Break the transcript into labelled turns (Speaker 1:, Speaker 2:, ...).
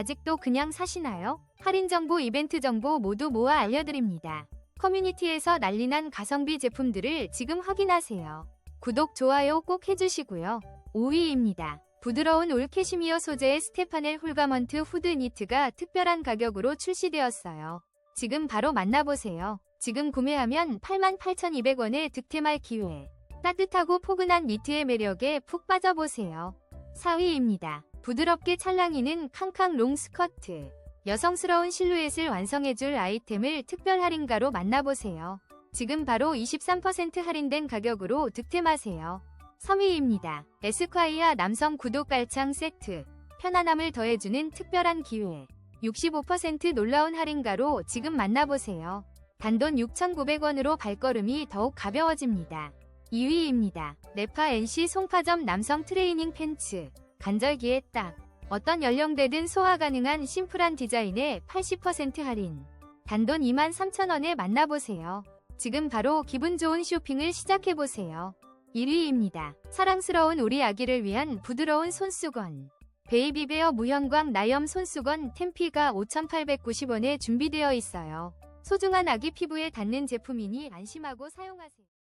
Speaker 1: 아직도 그냥 사시나요? 할인 정보, 이벤트 정보 모두 모아 알려드립니다. 커뮤니티에서 난리난 가성비 제품들을 지금 확인하세요. 구독, 좋아요 꼭 해주시고요. 5위입니다. 부드러운 올 캐시미어 소재의 스테파넬 홀가먼트 후드 니트가 특별한 가격으로 출시되었어요. 지금 바로 만나보세요. 지금 구매하면 88,200원에 득템할 기회. 따뜻하고 포근한 니트의 매력에 푹 빠져보세요. 4위입니다. 부드럽게 찰랑이는 캉캉 롱 스커트. 여성스러운 실루엣을 완성해줄 아이템을 특별 할인가로 만나보세요. 지금 바로 23% 할인된 가격으로 득템하세요. 3위입니다. 에스콰이아 남성 구독 깔창 세트. 편안함을 더해주는 특별한 기회. 65% 놀라운 할인가로 지금 만나보세요. 단돈 6,900원으로 발걸음이 더욱 가벼워집니다. 2위입니다. 네파 NC 송파점 남성 트레이닝 팬츠. 간절기에 딱. 어떤 연령대든 소화 가능한 심플한 디자인에 80% 할인. 단돈 23,000원에 만나보세요. 지금 바로 기분 좋은 쇼핑을 시작해보세요. 1위입니다. 사랑스러운 우리 아기를 위한 부드러운 손수건. 베이비베어 무형광 나염 손수건 템피가 5,890원에 준비되어 있어요. 소중한 아기 피부에 닿는 제품이니 안심하고 사용하세요.